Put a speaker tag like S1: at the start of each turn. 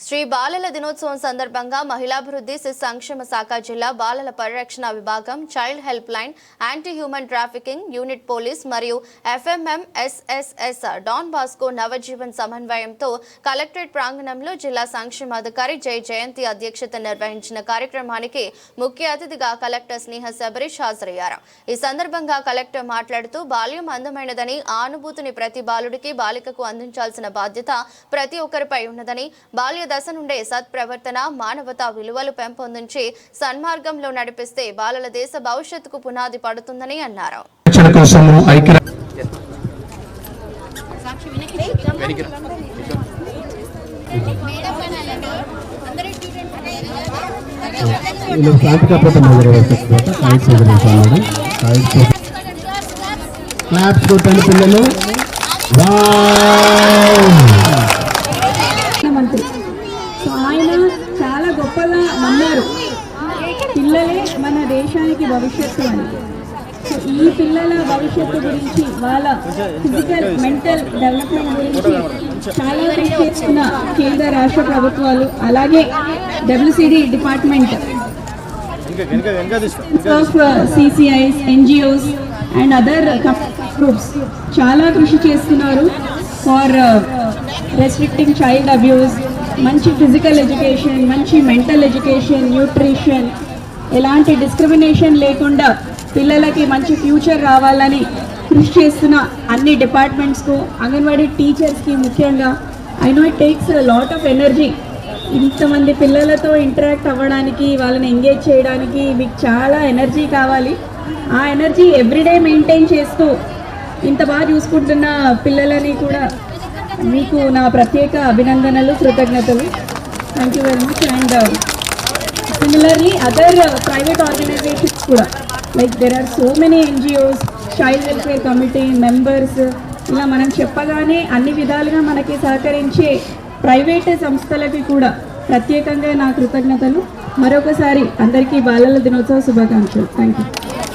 S1: శ్రీ బాలల దినోత్సవం సందర్భంగా మహిళాభివృద్ధి శిశు సంక్షేమ శాఖ జిల్లా బాలల పరిరక్షణ విభాగం child helpline anti human trafficking unit police మరియు FMM SSS Don Bosco Navjeevan సమన్వయంతో కలెక్టరేట్ ప్రాంగణంలో జిల్లా సంక్షేమాధికారి జై జయంతి అధ్యక్షత నిర్వహించిన కార్యక్రమానికి ముఖ్య అతిథిగా కలెక్టర్ స్నేహ శబరీష్ హాజరయ్యారు. ఈ సందర్భంగా కలెక్టర్ మాట్లాడుతూ బాల్యం అందమైనదని ఆ అనుభూతిని ప్రతి బాలుడికి బాలికకు అందించాల్సిన బాధ్యత ప్రతి ఒక్కరిపై ఉన్నదని బాల్య దశ నుండే సత్ప్రవర్తన మానవతా విలువలు పెంపొందించి సన్మార్గంలో నడిపిస్తే బాలల దేశ భవిష్యత్తుకు పునాది పడుతుందని అన్నారు
S2: క్లాప్స్ కొట్టండి పిల్లలు!
S3: మంత్రి ఆయన చాలా గొప్పగా ఉన్నారు పిల్లలే మన దేశానికి భవిష్యత్తు అని. ఈ పిల్లల భవిష్యత్తు గురించి వాళ్ళ ఫిజికల్ మెంటల్ డెవలప్మెంట్ గురించి చాలా కృషి చేస్తున్న కేంద్ర రాష్ట్ర ప్రభుత్వాలు అలాగే WCD department of CCIs NGOs and other groups చాలా కృషి చేస్తున్నారు ఫార్ రెస్ట్రిక్టింగ్ చైల్డ్ అబ్యూస్ మంచి ఫిజికల్ ఎడ్యుకేషన్ మంచి మెంటల్ ఎడ్యుకేషన్ న్యూట్రిషన్ ఎలాంటి డిస్క్రిమినేషన్ లేకుండా పిల్లలకి మంచి ఫ్యూచర్ రావాలని కృషి చేస్తున్న అన్ని డిపార్ట్మెంట్స్కు అంగన్వాడీ టీచర్స్కి ముఖ్యంగా. I know it takes lot of energy ఇంతమంది పిల్లలతో ఇంటరాక్ట్ అవ్వడానికి వాళ్ళని ఎంగేజ్ చేయడానికి మీకు చాలా ఎనర్జీ కావాలి. ఆ ఎనర్జీ ఎవ్రీడే మెయింటైన్ చేస్తూ ఇంత బాగా చూసుకుంటున్న పిల్లలని కూడా మీకు నా ప్రత్యేక అభినందనలు కృతజ్ఞతలు. Thank you very much and similarly other private organisations కూడా. Like there are so many NGOs child welfare committee members ఇలా మనం చెప్పగానే అన్ని విధాలుగా మనకి సహకరించే ప్రైవేట్ సంస్థలకి కూడా ప్రత్యేకంగా నా కృతజ్ఞతలు. మరొకసారి అందరికీ బాలల దినోత్సవ శుభాకాంక్షలు. Thank you